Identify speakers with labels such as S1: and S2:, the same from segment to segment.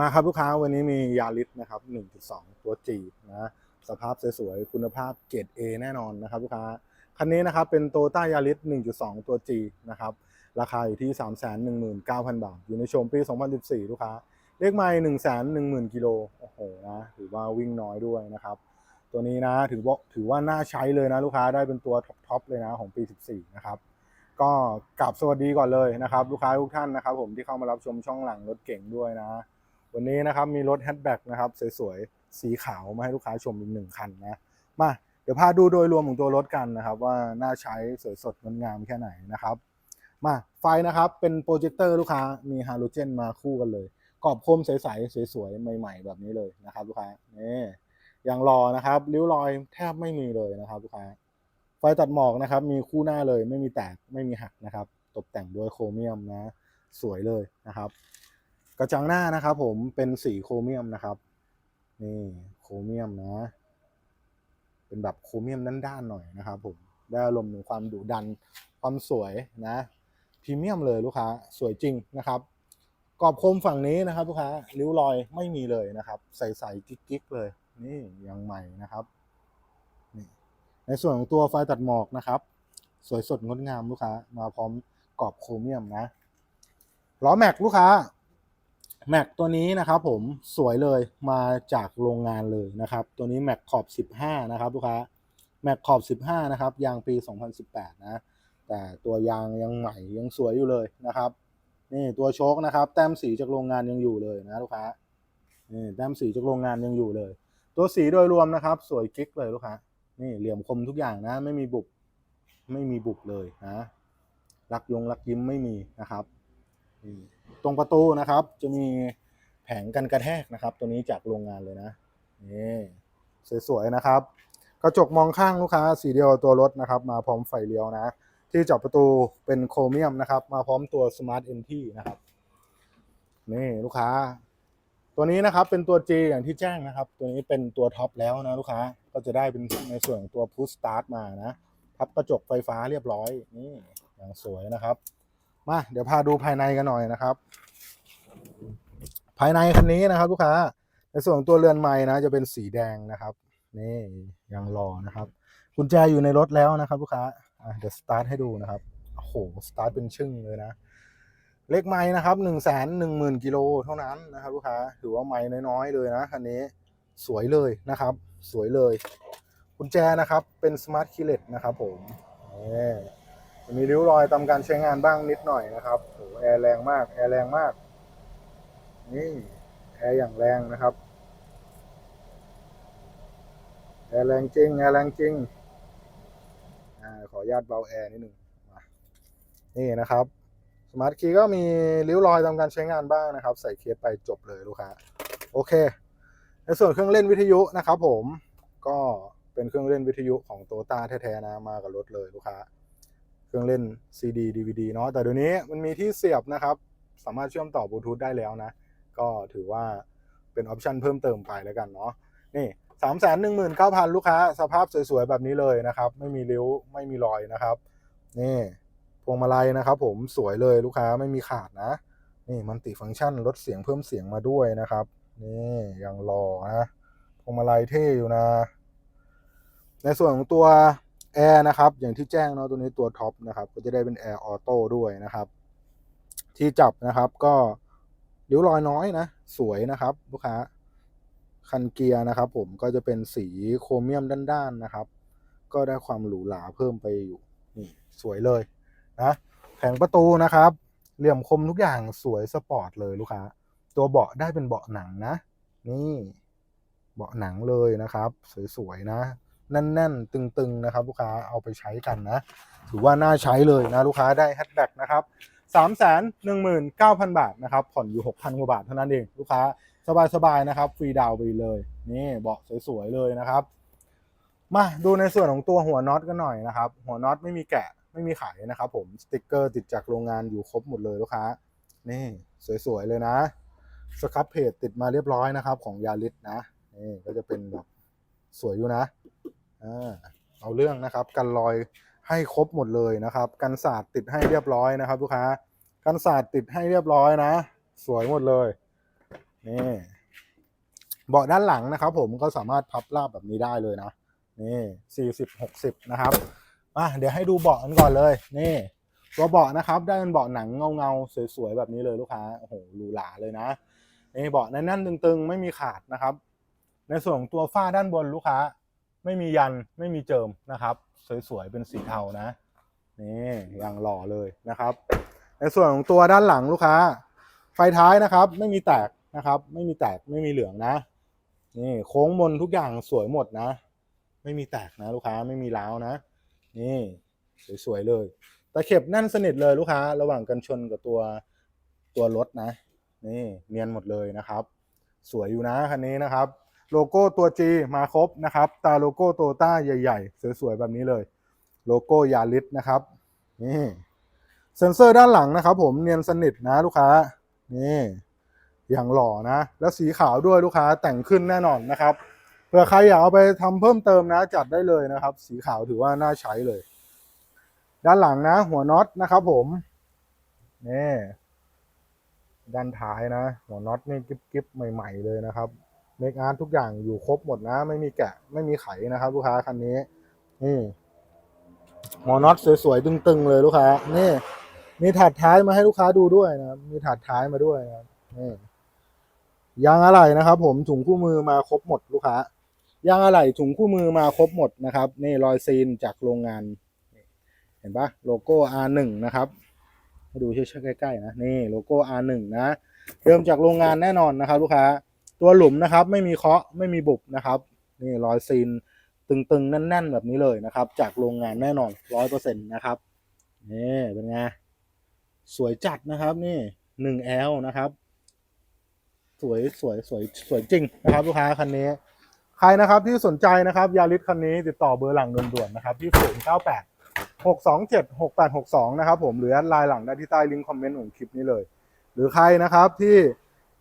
S1: มาครับลูกค้าวันนี้มียาริสนะครับ 1.2 ตัว G นะสภาพสวยๆคุณภาพเกรด A แน่นอนนะครับลูกค้าคันนี้นะครับเป็นโตต้ายาริส1.2 ตัว G นะครับราคาอยู่ที่ 319,000 บาท อยู่ในโชมปี 2014 ลูกค้า เลขไม่110,000 กิโลโอ้โหนะถือว่าวิ่งน้อยด้วยนะครับตัวนี้นะถือว่าถือว่าน่าใช้เลยนะลูกค้าได้เป็นตัวท็อปๆเลยนะของปี 14 นะครับก็กลับสวัสดีก่อนเลยนะครับ ลูกค้าทุกท่านนะครับ ผมที่เข้ามารับชมช่องหลังรถเก่งด้วยนะ วันนี้นะครับมีรถแฮชแบ็กนะครับสวยๆสีขาวมาให้ลูกค้าชมอีกหนึ่งคันนะมาเดี๋ยวพาดูโดยรวมของตัวรถกันนะครับ ว่าน่าใช้สวยสดงดงามแค่ไหนนะครับ มาไฟนะครับเป็นโปรเจคเตอร์ลูกค้ามีฮาโลเจนมาคู่กันเลยกรอบคมใสๆสวยๆใหม่ ๆ แบบนี้เลยนะครับ ลูกค้านี่อย่างรอนะครับริ้วรอยแทบไม่มีเลยนะครับลูกค้าไฟตัดหมอกนะครับ มีคู่หน้าเลยไม่มีแตกไม่มีหักนะครับ ตกแต่งด้วยโครเมียมนะ สวยเลยนะครับ กระจังหน้านะครับผมเป็นสีโครเมียมนะครับนี่โครเมียมนะ เป็นแบบโครเมียมด้านๆหน่อยนะครับผมได้อารมณ์ถึงความดุดันความสวยนะพรีเมียมเลยลูกค้าสวยจริงนะครับกรอบโคมฝั่งนี้นะครับลูกค้าริ้วรอยไม่มีเลยนะครับ ใสๆกิ๊กๆเลย นี่ยังใหม่นะครับนี่ในส่วนของตัวไฟตัดหมอกนะครับ สวยสดงดงามลูกค้ามาพร้อมกรอบโครเมียมนะล้อแม็กลูกค้า แม็กตัวนี้นะครับผมสวยเลยมาจากโรงงานเลยนะครับ ตัวนี้แม็กขอบ 15 นะครับลูกค้าแม็กขอบ 15 นะครับ ยางปี 2018 นะ แต่ตัวยางยังใหม่ยังสวยอยู่เลยนะครับ นี่ตัวโชคนะครับ แต้มสีจากโรงงานยังอยู่เลยนะลูกค้านี่แต้มสีจากโรงงานยังอยู่เลย ตัวสีโดยรวมนะครับ สวยกิ๊กเลยลูกค้านี่เหลี่ยมคมทุกอย่างนะ ไม่มีบุบไม่มีบุบเลยนะรักยงรักยิ้มไม่มีนะครับนี่ ตรงประตูนะครับ จะมีแผงกันกระแทกนะครับ ตัวนี้จากโรงงานเลยนะนี่สวยๆนะครับ กระจกมองข้างลูกค้าสีเดียวตัวรถนะครับ มาพร้อมไฟเลี้ยวนะ ที่จับประตูเป็นโครเมียมนะครับ มาพร้อมตัว Smart Entry นะครับนี่ลูกค้า ตัวนี้นะครับเป็นตัว G อย่างที่แจ้งนะครับ ตัวนี้เป็นตัวท็อปแล้วนะลูกค้าก็จะได้เป็นในส่วนของตัว Push Start มานะพับกระจกไฟฟ้าเรียบร้อยนี่อย่างสวยนะครับ มาเดี๋ยวพาดูภายในกันหน่อยนะครับ ภายในคันนี้นะครับลูกค้าในส่วนตัวเรือนไม้นะจะเป็นสีแดงนะครับ นี่ยังรอนะครับกุญแจอยู่ในรถแล้วนะครับ ลูกค้าเดี๋ยวสตาร์ทให้ดูนะครับโอ้โหสตาร์ทเป็นชึ่งเลยนะ เลขไม้นะครับหนึ่งแสนหนึ่งหมื่นกิโลเท่านั้นนะครับ ลูกค้าถือว่าไม้น้อยๆเลยนะคันนี้สวยเลยนะครับ สวยเลยกุญแจนะครับเป็นสมาร์ทคีย์เลสนะครับผมนี่ มีริ้วรอยตามการใช้งานบ้างนิดหน่อยนะครับโอ้แอร์แรงมาก แอร์แรงมาก นี่แอร์อย่างแรงนะครับ แอร์แรงจริง แอร์แรงจริงอ่าขออนุญาตเบาแอร์นิดหนึ่งนี่นะครับ สมาร์ทคีย์ก็มีริ้วรอยตามการใช้งานบ้างนะครับ ใส่เคสไปจบเลยลูกค้า โอเค ในส่วนเครื่องเล่นวิทยุนะครับผม ก็เป็นเครื่องเล่นวิทยุของโตต้าแท้ๆนะ มากับรถเลยลูกค้า เครื่องเล่น CD DVD เนาะแต่เดี๋ยวนี้มันมีที่เสียบนะครับ สามารถเชื่อมต่อบลูทูธได้แล้วนะ ก็ถือว่าเป็นออปชันเพิ่มเติมไปแล้วกันเนาะนี่สามแสนหนึ่งหมื่นเก้าพันลูกค้า สภาพสวยๆ แบบนี้เลยนะครับ ไม่มีริ้วไม่มีรอยนะครับ นี่พวงมาลัยนะครับผมสวยเลยลูกค้าไม่มีขาดนะ นี่มันติฟังก์ชันลดเสียงเพิ่มเสียงมาด้วยนะครับ นี่ยังรอนะพวงมาลัยเท่อยู่นะ ในส่วนของตัว แอร์นะครับ อย่างที่แจ้งเนาะตัวนี้ตัวท็อปนะครับก็จะได้เป็นแอร์ออโต้ด้วยนะครับ ที่จับนะครับก็ริ้วรอยน้อยนะ สวยนะครับ ลูกค้า คันเกียร์นะครับ ผมก็จะเป็นสีโครเมียมด้านๆนะครับ ก็ได้ความหรูหราเพิ่มไปอยู่นี่สวยเลยนะแผงประตูนะครับ เหลี่ยมคมทุกอย่างสวยสปอร์ตเลยลูกค้า ตัวเบาะได้เป็นเบาะหนังนะ นี่ เบาะหนังเลยนะครับ สวยๆนะ แน่นๆ ตึงๆนะครับ ลูกค้าเอาไปใช้กันนะ ถือว่าน่าใช้เลยนะลูกค้าได้แฮชแบ็กนะครับสามแสนหนึ่งหมื่นเก้าพันบาทนะครับ ผ่อนอยู่หกพันกว่าบาทเท่านั้นเอง ลูกค้าสบายๆนะครับฟรีดาวน์ไปเลย นี่เบาะสวยๆเลยนะครับ มาดูในส่วนของตัวหัวน็อตกันหน่อยนะครับ หัวน็อตไม่มีแกะไม่มีขายนะครับ ผมสติกเกอร์ติดจากโรงงานอยู่ครบหมดเลยลูกค้า นี่สวยๆเลยนะสครับเพจติดมาเรียบร้อยนะครับ ของยาริสนะนี่ก็จะเป็นแบบสวยอยู่นะ เอาเรื่องนะครับ กันรอยให้ครบหมดเลยนะครับ กันสาดติดให้เรียบร้อยนะครับลูกค้า กันสาดติดให้เรียบร้อยนะ สวยหมดเลยนี่เบาะด้านหลังนะครับ ผมก็สามารถพับราบแบบนี้ได้เลยนะนี่สี่สิบหกสิบนะครับอะเดี๋ยวให้ดูเบาะกันก่อนเลยนี่ตัวเบาะนะครับ ได้เป็นเบาะหนังเงาๆสวยๆแบบนี้เลยลูกค้าโอ้โหหรูหราเลยนะนี่เบาะแน่นๆตึงๆ ไม่มีขาดนะครับ ในส่วนของตัวฝ้าด้านบนลูกค้า ไม่มียันไม่มีเจิมนะครับ สวยๆเป็นสีเทานะนี่อย่างหล่อเลยนะครับ ในส่วนของตัวด้านหลังลูกค้า ไฟท้ายนะครับ ไม่มีแตกนะครับ ไม่มีแตกไม่มีเหลืองนะนี่โค้งมนทุกอย่างสวยหมดนะ ไม่มีแตกนะลูกค้าไม่มีร้าวนะ นี่สวยๆเลยตะเข็บแน่นสนิทเลยลูกค้า ระหว่างกันชนกับตัวตัวรถนะ นี่เนียนหมดเลยนะครับ สวยอยู่นะคันนี้นะครับ โลโก้ตัว G มาครบนะครับตาโลโก้โตต้าใหญ่ ๆ สวยๆ แบบนี้เลย โลโก้ยาริสนะครับนี่เซ็นเซอร์ด้านหลังนะครับ ผมเนียนสนิทนะลูกค้านี่อย่างหล่อนะ แล้วสีขาวด้วยลูกค้าแต่งขึ้นแน่นอนนะครับเผื่อใครอยากเอาไปทำเพิ่มเติมนะจัดได้เลยนะครับ สีขาวถือว่าน่าใช้เลย ด้านหลังนะ หัวน็อตนะครับ ผมนี่ด้านท้ายนะ หัวน็อตนี่กิ๊บๆใหม่ ๆ เลยนะครับ เมคอาร์ทุกอย่างอยู่ครบหมดนะ ไม่มีแกะไม่มีไขนะครับ ลูกค้าคันนี้นี่หัวน็อตสวยๆตึงๆเลยลูกค้านี่ มีถาดท้ายมาให้ลูกค้าดูด้วยนะมีถาดท้ายมาด้วยนะนี่ยางอะไหล่นะครับ ผมถุงคู่มือมาครบหมดลูกค้ายางอะไหล่ถุงคู่มือมาครบหมดนะครับ นี่รอยซีนจากโรงงาน เห็นปะโลโก้ R1 นะครับให้ดูเชื่อใกล้ๆนะนี่โลโก้ R1 นะเดิมจากโรงงานแน่นอนนะครับ ลูกค้า ตัวหลุมนะครับ ไม่มีเคาะไม่มีบุบนะครับนี่รอยซีนตึงๆ แน่น ๆ แบบนี้เลยนะครับ จากโรงงานแน่นอนร้อยเปอร์เซ็นต์นะครับนี่เป็นไงสวยจัดนะครับ นี่หนึ่งแอลนะครับ สวยสวยสวยสวยจริงนะครับ ลูกค้าคันนี้ใครนะครับที่สนใจนะครับยาริสคันนี้ติดต่อเบอร์หลังด่วนๆนะครับที่ศูนย์เก้าแปดหกสองเจ็ดหกแปดหกสองนะครับผมหรือแอดไลน์หลังได้ที่ใต้ลิงก์คอมเมนต์ของคลิปนี้เลย หรือใครนะครับที่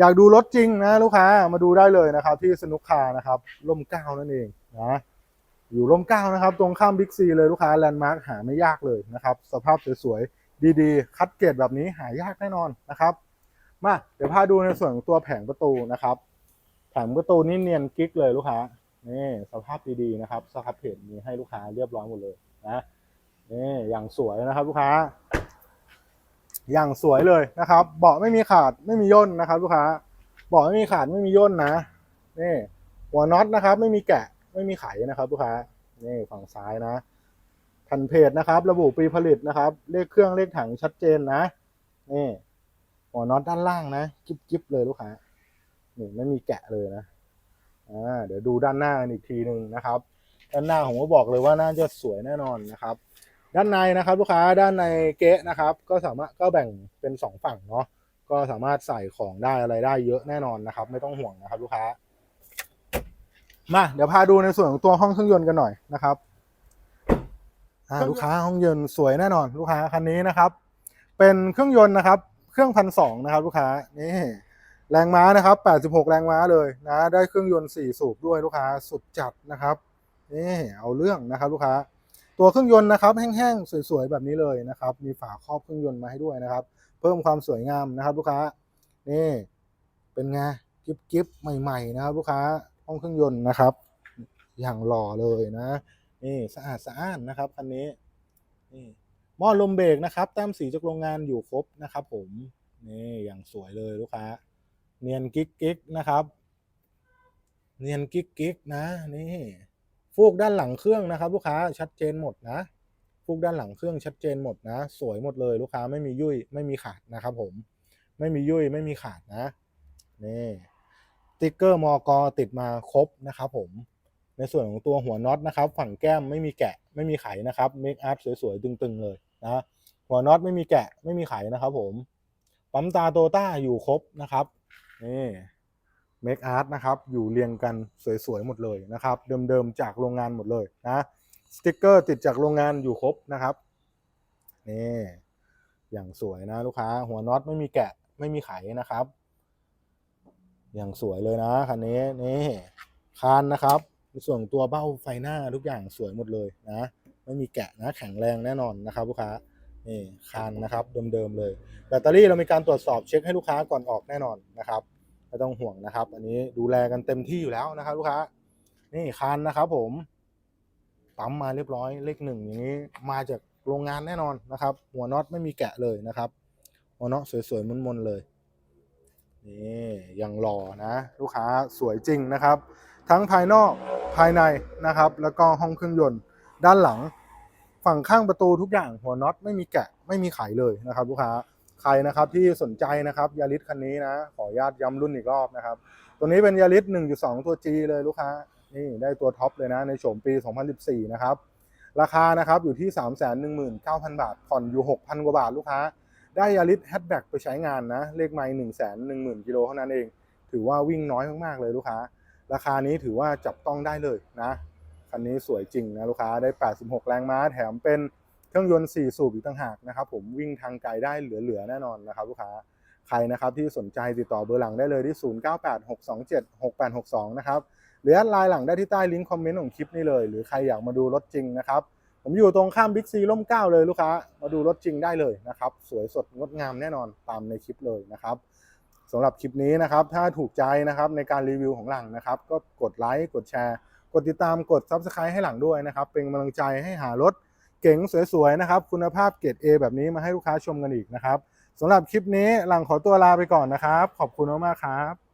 S1: อยากดูรถจริงนะลูกค้ามาดูได้เลยนะครับ ที่สนุกคานะครับร่มเก้านั่นเองนะอยู่ร่มเก้านะครับ ตรงข้ามบิ๊กซีเลยลูกค้าแลนด์มาร์คหาไม่ยากเลยนะครับ สภาพสวยๆดีๆ คัดเกรดแบบนี้หายากแน่นอนนะครับ มาเดี๋ยวพาดูในส่วนของตัวแผงประตูนะครับ แผงประตูนี่เนียนกิ๊กเลยลูกค้านี่สภาพดีๆนะครับสครับเพจมีให้ลูกค้าเรียบร้อยหมดเลยนะนี่อย่างสวยนะครับ ลูกค้า อย่างสวยเลยนะครับ เบาะไม่มีขาดไม่มีย่นนะครับ ลูกค้า เบาะไม่มีขาดไม่มีย่นนะนี่หัวน็อตนะครับ ไม่มีแกะไม่มีไขนะครับ ลูกค้านี่ฝั่งซ้ายนะแผ่นเพจนะครับ ระบุปีผลิตนะครับ เลขเครื่องเลขถังชัดเจนนะนี่หัวน็อตด้านล่างนะจิ๊บจิ๊บเลยลูกค้านี่ไม่มีแกะเลยนะอ่าเดี๋ยวดูด้านหน้าอีกทีหนึ่งนะครับ ด้านหน้าผมก็บอกเลยว่าน่าจะสวยแน่นอนนะครับ ด้านในนะครับ ลูกค้าด้านในเก๊ะนะครับ ก็สามารถก็แบ่งเป็นสองฝั่งเนาะก็สามารถใส่ของได้อะไรได้เยอะแน่นอนนะครับ ไม่ต้องห่วงนะครับ ลูกค้า มาเดี๋ยวพาดูในส่วนของตัวห้องเครื่องยนต์กันหน่อยนะครับอ่าลูกค้าห้องยนต์สวยแน่นอน ลูกค้าคันนี้นะครับ เป็นเครื่องยนต์นะครับ เครื่องพันสองนะครับ ลูกค้านี่แรงม้านะครับ 86 แรงม้าเลยนะ ได้เครื่องยนต์4สูบด้วยลูกค้าสุดจัดนะครับนี่เอาเรื่องนะครับ ลูกค้า ตัวเครื่องยนต์นะครับ แห้งๆ สวยๆ แบบนี้เลยนะครับ มีฝาครอบเครื่องยนต์มาให้ด้วยนะครับ เพิ่มความสวยงามนะครับ ลูกค้า นี่ เป็นไงกิ๊บกิ๊บใหม่ ๆ นะครับ ลูกค้า ห้องเครื่องยนต์นะครับ อย่างหล่อเลยนะ นี่สะอาดสะอ้านนะครับคันนี้ นี่หม้อลมเบรกนะครับแต้มสีจากโรงงานอยู่ครบนะครับ ผม นี่อย่างสวยเลยลูกค้า เนียนกิ๊กกิ๊กนะครับ เนียนกิ๊กกิ๊กนะ นี่ ฟูกด้านหลังเครื่องนะครับลูกค้าชัดเจนหมดนะ ฟูกด้านหลังเครื่องชัดเจนหมดนะ สวยหมดเลยลูกค้าไม่มียุ่ยไม่มีขาดนะครับผมไม่มียุ่ยไม่มีขาดนะนี่ติ๊กเกอร์มอกติดมาครบนะครับผมในส่วนของตัวหัวน็อตนะครับ ฝั่งแก้มไม่มีแกะไม่มีไขนะครับเมคอัพสวยๆตึงๆเลยนะหัวน็อตไม่มีแกะไม่มีไขนะครับผมปั๊มตาโตต้าอยู่ครบนะครับนี่ เมคอาร์ตนะครับ อยู่เรียงกันสวยๆหมดเลยนะครับ เดิมๆจากโรงงานหมดเลยนะสติกเกอร์ติดจากโรงงานอยู่ครบนะครับนี่อย่างสวยนะลูกค้า หัวน็อตไม่มีแกะไม่มีไขนะครับ อย่างสวยเลยนะคันนี้นี่คานนะครับส่วนตัวเบ้าไฟหน้าทุกอย่างสวยหมดเลยนะไม่มีแกะนะแข็งแรงแน่นอนนะครับลูกค้านี่คานนะครับเดิมๆเลยแบตเตอรี่เรามีการตรวจสอบเช็คให้ลูกค้าก่อนออกแน่นอนนะครับ ไม่ต้องห่วงนะครับ อันนี้ดูแลกันเต็มที่อยู่แล้วนะครับ ลูกค้า นี่คันนะครับ ผมปั๊มมาเรียบร้อยเลขหนึ่งอย่างนี้ มาจากโรงงานแน่นอนนะครับ หัวน็อตไม่มีแกะเลยนะครับ หัวน็อตสวยๆมนๆเลยนี่ยังหล่อนะ ลูกค้าสวยจริงนะครับ ทั้งภายนอกภายในนะครับ แล้วก็ห้องเครื่องยนต์ด้านหลัง ฝั่งข้างประตูทุกอย่างหัวน็อตไม่มีแกะไม่มีไขเลยนะครับ ลูกค้า ใครนะครับที่สนใจนะครับยาริสคันนี้นะ ขออนุญาตย้ำรุ่นอีกรอบนะครับ ตัวนี้เป็นยาริส1.2 ตัว G เลยลูกค้า นี่ได้ตัวท็อปเลยนะ ในโฉมปี 2014 นะครับ ราคานะครับอยู่ที่ 319,000 บาท ผ่อนอยู่ 6,000 กว่าบาทลูกค้า ได้ยาริสแฮชแบ็กไปใช้งานนะ เลขไมล์110,000 กิโลเท่านั้นเอง ถือว่าวิ่งน้อยมากๆเลยลูกค้า ราคานี้ถือว่าจับต้องได้เลยนะ คันนี้สวยจริงนะลูกค้า ได้ 86 แรงม้า แถมเป็น เครื่องยนต์ 4 สูบอีกต่างหากนะครับผมวิ่งทางไกลได้เหลือๆแน่นอนนะครับลูกค้าใครนะครับที่สนใจติดต่อเบอร์หลังได้เลยที่ 0986276862 นะครับหรือแอดไลน์หลังได้ที่ใต้ลิงก์คอมเมนต์ของคลิปนี้เลย หรือใครอยากมาดูรถจริงนะครับผมอยู่ตรงข้ามบิ๊กซีร่มเก้าเลยลูกค้า มาดูรถจริงได้เลยนะครับ สวยสดงดงามแน่นอนตามในคลิปเลยนะครับสำหรับคลิปนี้นะครับ ถ้าถูกใจนะครับในการรีวิวของหลังนะครับ ก็กดไลค์กดแชร์ กดติดตามกด Subscribe ให้หลังด้วยนะครับ เป็นกำลังใจให้หารถ เก๋งสวยๆนะครับ คุณภาพเกรด A แบบนี้มาให้ลูกค้าชมกันอีกนะครับสำหรับคลิปนี้หลังขอตัวลาไปก่อนนะครับ ขอบคุณมากๆครับ